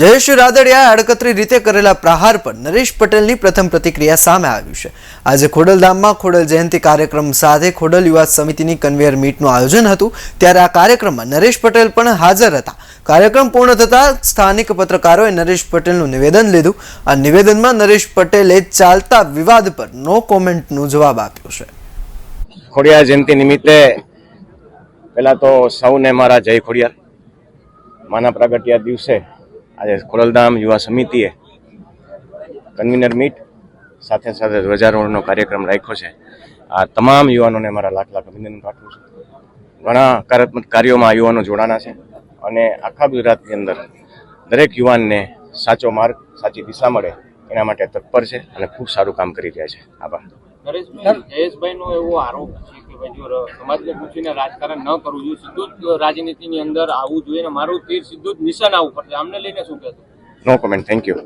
જયેશ રાદડિયા આડકતરી રીતે કરેલા પ્રહાર પર નરેશ પટેલની પ્રથમ પ્રતિક્રિયા સામે આવ્યું છે. આજે ખોડલધામમાં ખોડલ જયંતિ કાર્યક્રમ સાથે ખોડલ યુવા સમિતિની કન્વેયર મીટનું આયોજન હતું. ત્યારે આ કાર્યક્રમમાં નરેશ પટેલ પણ હાજર હતા. કાર્યક્રમ પૂર્ણ થતાં સ્થાનિક પત્રકારોએ નરેશ પટેલનું નિવેદન લીધું. આ નિવેદનમાં નરેશ પટેલે ચાલતા વિવાદ પર નો કોમેન્ટનો જવાબ આપ્યો છે. ખોડિયાર જયંતિ નિમિત્તે પહેલા તો સૌને મારા જય ખોડિયાર. માના પ્રગટ્યા દિવસે આજે ખોડલધામ યુવા સમિતિએ કન્વીનર મીટ સાથે સાથે ધ્વજારોહણનો કાર્યક્રમ રાખ્યો છે. આ તમામ યુવાનોને મારા લાખ લાખ અભિનંદન પાઠવું છું. ઘણા હકારાત્મક કાર્યોમાં યુવાનો જોડાણા છે અને આખા ગુજરાતની અંદર દરેક યુવાનને સાચો માર્ગ, સાચી દિશા મળે એના માટે તત્પર છે અને ખૂબ સારું કામ કરી રહ્યા છે. આભાર. નરેશભાઈ જયેશભાઈ નો એવો આરોપ છે કે ભાઈ જો સમાજને પૂછીને રાજકારણ ન કરવું જોઈએ, સીધું જ રાજનીતિની અંદર આવવું જોઈએ અને મારું તીર સીધું જ નિશાના ઉપર છે આમને લઈને શું કહેશો? નો કોમેન્ટ થેન્ક યુ